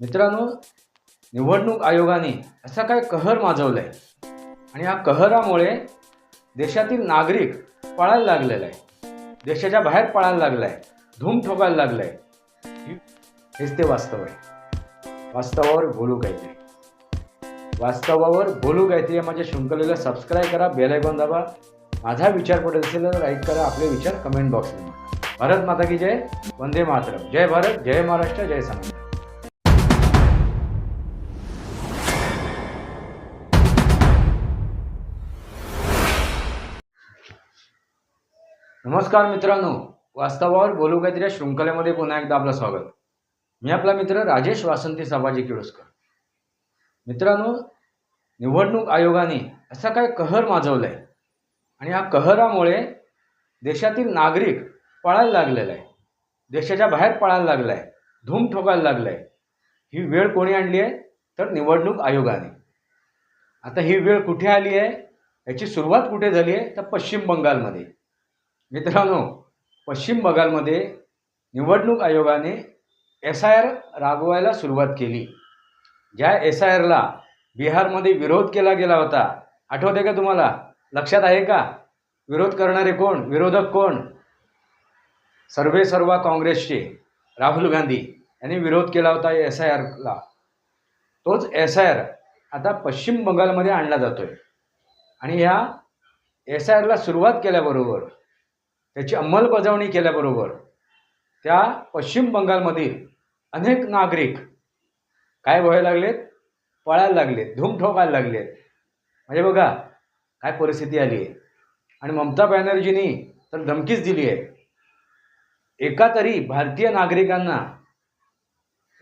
मित्रांनो निवडणूक आयोगाने असा काय कहर माजवलाय? आणि या कहरामुळे देशातील नागरिक पळायला लागलेला आहे देशाच्या बाहेर पळायला लागलाय धूम ठोकायला लागलाय हेच ते वास्तव आहे. वास्तवावर बोलू काहीतरी. वास्तवावर बोलू काहीतरी माझ्या शृंखलेला. सबस्क्राईब करा बेल आयकॉन दाबा. माझा विचार पडत असेल तर लाईक करा. आपले विचार कमेंट बॉक्समध्ये भारत माता की जय. वंदे मातरम. जय भारत जय महाराष्ट्र जय समाज नमस्कार मित्रांनो. वास्तवावर बोलू काहीतरी या शृंखलेमध्ये पुन्हा एकदा आपलं स्वागत. मी आपला मित्र राजेश वासंती साबाजी किळोस्कर मित्रांनो निवडणूक आयोगाने असा काय कहर माजवला आहे आणि या कहरामुळे देशातील नागरिक पळायला लागलेला आहे. देशाच्या बाहेर पळायला लागला आहे धूम ठोकायला लागला आहे ही वेळ कोणी आणली आहे? तर निवडणूक आयोगाने. आता ही वेळ कुठे आली आहे? याची सुरुवात कुठे झाली आहे? तर पश्चिम बंगालमध्ये. मित्रांनो पश्चिम बंगालमध्ये निवडणूक आयोगाने एस आय आर राबवायला सुरुवात केली. ज्या एस आय आरला बिहारमध्ये विरोध केला गेला होता आठवते का तुम्हाला? लक्षात आहे का? विरोध करणारे कोण? विरोधक कोण? सर्वे सर्वा काँग्रेसचे राहुल गांधी यांनी विरोध केला होता एस आय आरला तोच एस आय आर आता पश्चिम बंगालमध्ये आणला जातोय. आणि ह्या एस आय आरला सुरुवात केल्याबरोबर त्याची अंमलबजावणी केल्याबरोबर त्या पश्चिम बंगालमधील अनेक नागरिक काय व्हायला लागलेत? पळायला लागलेत धूम ठोकायला लागलेत. म्हणजे बघा काय परिस्थिती आली आहे. आणि ममता बॅनर्जींनी तर धमकीच दिली आहे. एका तरी भारतीय नागरिकांना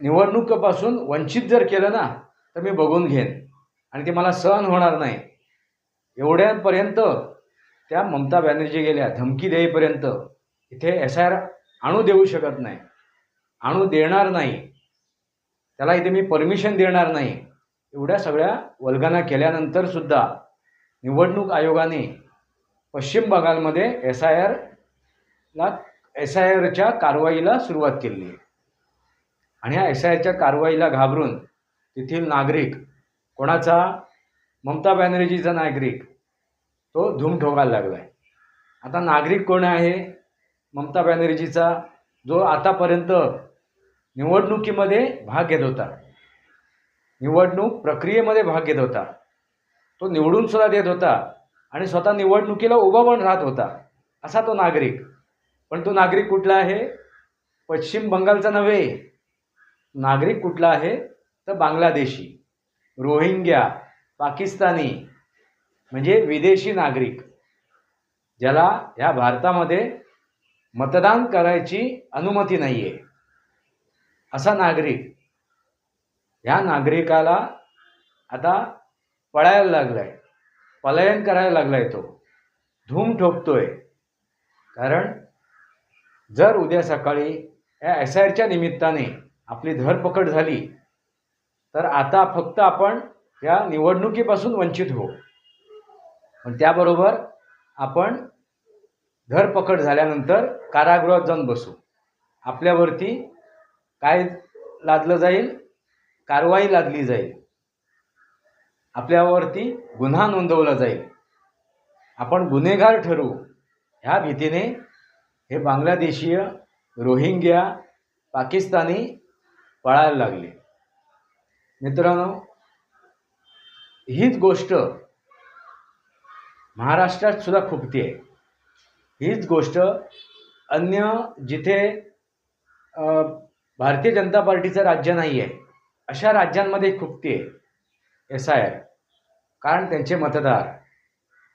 निवडणुकीपासून वंचित जर केलं ना तर मी बघून घेईन. आणि ते मला सहन होणार नाही. एवढ्यापर्यंत त्या ममता बॅनर्जी गेल्या धमकी देईपर्यंत इथे एस आय आर आणू देऊ शकत नाही आणू देणार नाही. त्याला इथे मी परमिशन देणार नाही. एवढ्या सगळ्या वल्गना केल्यानंतर सुद्धा निवडणूक आयोगाने पश्चिम बंगालमध्ये एस आय आरला एस आय आरच्या कारवाईला सुरुवात केली. आहे आणि ह्या एस आय आरच्या कारवाईला घाबरून तेथील नागरिक कोणाचा? ममता बॅनर्जीचा नागरिक तो धूम ठोकायला लागला आहे आता नागरिक कोण आहे? ममता बॅनर्जीचा जो आतापर्यंत निवडणुकीमध्ये भाग घेत होता. निवडणूक प्रक्रियेमध्ये भाग घेत होता. तो निवडून सुद्धा देत होता आणि स्वतः निवडणुकीला उभा पण राहत होता असा तो नागरिक. पण तो नागरिक कुठला आहे? पश्चिम बंगालचा नव्हे. नागरिक कुठला आहे? तर बांगलादेशी. रोहिंग्या पाकिस्तानी. म्हणजे विदेशी नागरिक ज्याला ह्या भारतामध्ये मतदान करायची अनुमती नाही आहे असा नागरिक ह्या नागरिकाला आता पळायला लागला आहे पलायन करायला लागला आहे तो. धूम ठोकतोय. कारण जर उद्या सकाळी या एस आय आरच्या निमित्ताने आपली धरपकड झाली तर आता फक्त आपण या निवडणुकीपासून वंचित होऊ पण त्याबरोबर आपण धरपकड झाल्यानंतर कारागृहात जाऊन बसू. आपल्यावरती काय लादलं जाईल? कारवाई लादली जाईल. आपल्यावरती गुन्हा नोंदवला जाईल. आपण गुन्हेगार ठरू ह्या भीतीने हे बांगलादेशीय रोहिंग्या पाकिस्तानी पळायला लागले. मित्रांनो हीच गोष्ट महाराष्ट्रात सुद्धा खुपती आहे. हीच गोष्ट अन्य जिथे भारतीय जनता पार्टीचं राज्य नाही आहे अशा राज्यांमध्ये खुपती आहे. S I R. कारण त्यांचे मतदार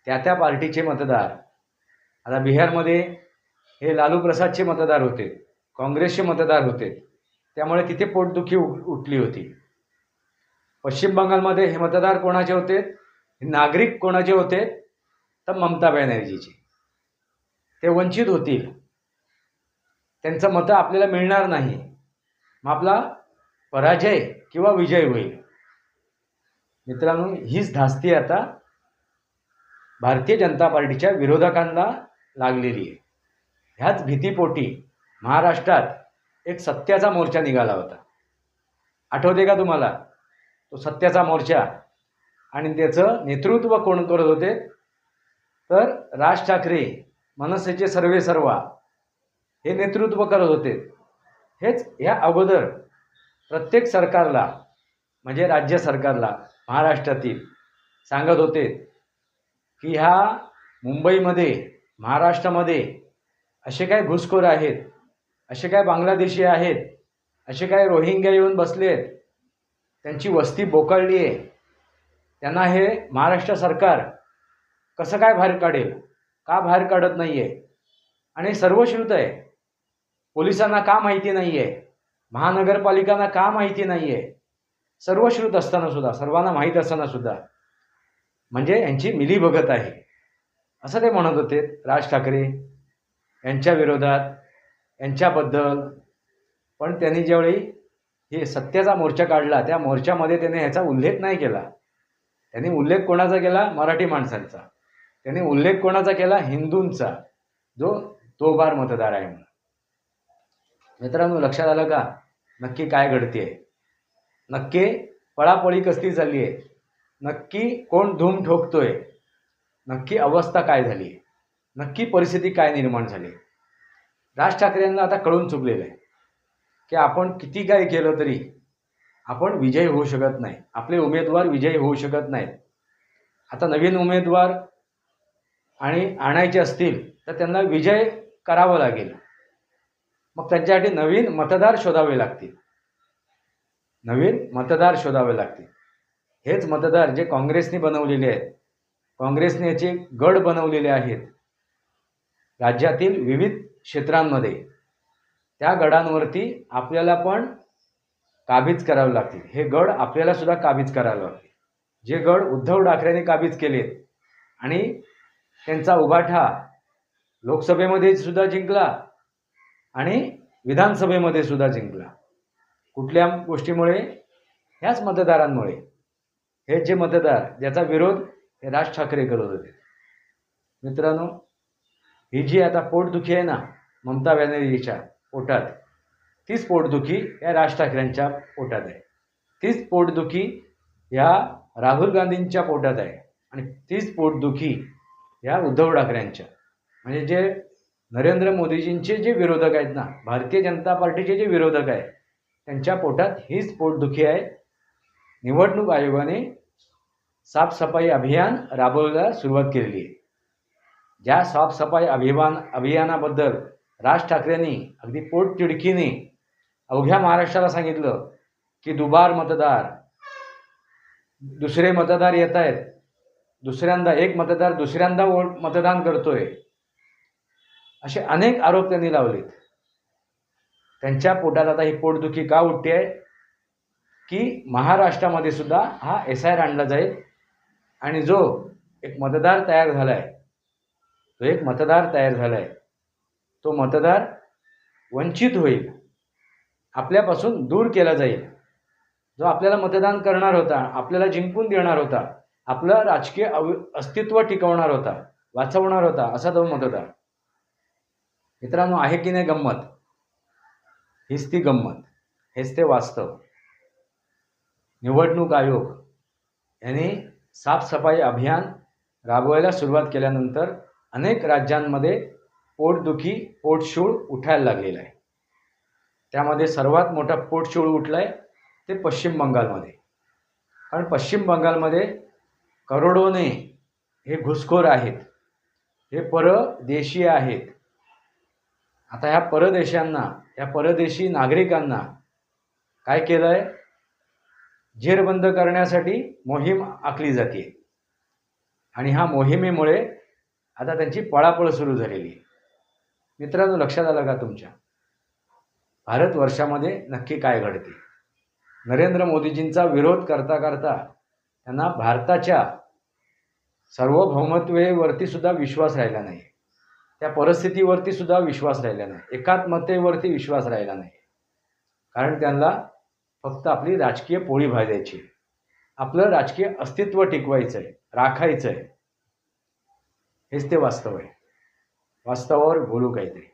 त्या त्या पार्टीचे मतदार. आता बिहारमध्ये हे लालू प्रसादचे मतदार होते काँग्रेसचे मतदार होते. त्यामुळे तिथे पोटदुखी उ- उठली होती. पश्चिम बंगालमध्ये हे मतदार कोणाचे होते? नागरिक कोणाचे होते? तर ममता बॅनर्जीचे. ते वंचित होतील त्यांचं मतं आपल्याला मिळणार नाही. मग आपला पराजय किंवा विजय होईल. मित्रांनो हीच धास्ती आता भारतीय जनता पार्टीच्या विरोधकांना लागलेली आहे. ह्याच भीतीपोटी महाराष्ट्रात एक सत्याचा मोर्चा निघाला होता. आठवते का तुम्हाला? तो सत्याचा मोर्चा. आणि त्याचं नेतृत्व कोण करत होते? तर राज ठाकरे मनसेचे सर्वे सर्वा हे नेतृत्व करत होते. हेच ह्या अगोदर प्रत्येक सरकारला म्हणजे राज्य सरकारला महाराष्ट्रातील सांगत होते की ह्या मुंबईमध्ये महाराष्ट्रामध्ये असे काय घुसखोर आहेत असे काय बांगलादेशी आहेत असे काय रोहिंग्या येऊन बसले आहेत त्यांची वस्ती बोकाळली आहे. त्यांना हे महाराष्ट्र सरकार कसं काय बाहेर काढेल? का बाहेर काढत नाही आहे आणि सर्व श्रुत आहे. पोलिसांना का माहिती नाही आहे महानगरपालिकांना का माहिती नाही आहे सर्व श्रुत असताना सुद्धा सर्वांना माहीत असताना सुद्धा. म्हणजे यांची मिलीभगत आहे. असं ते म्हणत होते राज ठाकरे. यांच्या विरोधात यांच्याबद्दल. पण त्यांनी ज्यावेळी हे सत्याचा मोर्चा काढला त्या मोर्चामध्ये त्याने ह्याचा उल्लेख नाही केला. त्यांनी उल्लेख कोणाचा केला? मराठी माणसांचा. त्यांनी उल्लेख कोणाचा केला? हिंदूंचा. जो तो बार मतदार आहे म्हणून. मित्रांनो लक्षात आलं का? नक्की काय घडते नक्की पळापळी कसली चालली आहे नक्की कोण धूम ठोकतोय? नक्की अवस्था काय झाली नक्की परिस्थिती काय निर्माण झाली राज ठाकरेंना आता कळून चुकलेलं आहे की आपण किती काय केलं तरी आपण विजयी होऊ शकत नाही. आपले उमेदवार विजयी होऊ शकत नाहीत. आता नवीन उमेदवार आणि आणायचे असतील तर त्यांना विजय करावा लागेल. मग त्यांच्यासाठी नवीन मतदार शोधावे लागतील. नवीन मतदार शोधावे लागतील. हेच मतदार जे काँग्रेसने बनवलेले आहेत. काँग्रेसने याचे गड बनवलेले आहेत. राज्यातील विविध क्षेत्रांमध्ये त्या गडांवरती आपल्याला पण काबीज करावे लागतील. हे गड आपल्याला सुद्धा काबीज करावे लागतील. जे गड उद्धव ठाकरेंनी काबीज केलेत आणि त्यांचा उभाठा लोकसभेमध्ये सुद्धा जिंकला आणि विधानसभेमध्ये सुद्धा जिंकला. कुठल्या गोष्टीमुळे? ह्याच मतदारांमुळे. हे जे मतदार ज्याचा विरोध हे राज ठाकरे करत होते. मित्रांनो ही जी आता पोटदुखी आहे ना ममता बॅनर्जीच्या पोटात तीच पोटदुखी या राज ठाकरेंच्या पोटात आहे. तीच पोटदुखी या राहुल गांधींच्या पोटात आहे. आणि तीच पोटदुखी या उद्धव ठाकरेंच्या. म्हणजे जे नरेंद्र मोदीजींचे जे विरोधक आहेत ना भारतीय जनता पार्टीचे जे विरोधक आहेत त्यांच्या पोटात हीच पोटदुखी आहे. निवडणूक आयोगाने साफसफाई अभियान राबवायला सुरुवात केलेली आहे. ज्या साफसफाई अभियान अभियानाबद्दल राज ठाकरेंनी अगदी पोटतिडकीने अवघ्या महाराष्ट्राला सांगितलं की दुबार मतदार दुसरे मतदार येत आहेत दुसऱ्यांदा एक मतदार दुसऱ्यांदा वोट मतदान करतोय. असे अनेक आरोप त्यांनी लावलेत. त्यांच्या पोटात आता ही पोटदुखी का उठते आहे? की महाराष्ट्रामध्ये सुद्धा हा एस आय आर आणला जाईल आणि जो एक मतदार तयार झाला आहे तो एक मतदार तयार झाला आहे तो मतदार वंचित होईल आपल्यापासून दूर केला जाईल. जो आपल्याला मतदान करणार होता आपल्याला जिंकून देणार होता आपलं राजकीय अव अस्तित्व टिकवणार होता वाचवणार होता असा तो मतदार मित्रांनो आहे की नाही गंमत? हीच ती गंमत. हेच ते वास्तव. निवडणूक आयोग यांनी साफसफाई अभियान राबवायला सुरुवात केल्यानंतर अनेक राज्यांमध्ये पोटदुखी पोटशूळ उठायला लागलेलं आहे. त्यामध्ये सर्वात मोठा पोटशूळ उठला आहे ते पश्चिम बंगालमध्ये. कारण पश्चिम बंगालमध्ये करोडोने हे घुसखोर आहेत. हे परदेशी आहेत. आता ह्या परदेशांना या परदेशी नागरिकांना काय केलं आहे जेरबंद करण्यासाठी मोहीम आखली जाते. आणि ह्या मोहिमेमुळे आता त्यांची पळापळ सुरू झालेली आहे. मित्रांनो लक्षात आलं का तुमच्या? भारतवर्षामध्ये नक्की काय घडते? नरेंद्र मोदीजींचा विरोध करता करता त्यांना भारताच्या सार्वभौमत्वेवरती सुद्धा विश्वास राहिला नाही. त्या परिस्थितीवरती सुद्धा विश्वास राहिला नाही. एकात्मतेवरती विश्वास राहिला नाही. कारण त्यांना फक्त आपली राजकीय पोळी भाजायची आपलं राजकीय अस्तित्व टिकवायचं आहे राखायचं आहे हेच ते वास्तव आहे. वास्तवावर बोलू काहीतरी.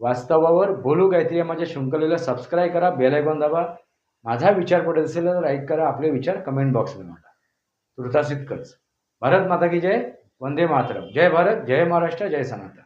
वास्तवावर बोलू काहीतरी. माझ्या शृंखलेला सबस्क्राईब करा बेलायकॉन दाबा. माझा विचार पडत असेल तर लाईक करा आपले विचार कमेंट बॉक्समध्ये मांडा तुर्तास इतकंच भारत माता की जय वंदे मातरम. जय भारत जय महाराष्ट्र जय सनातन.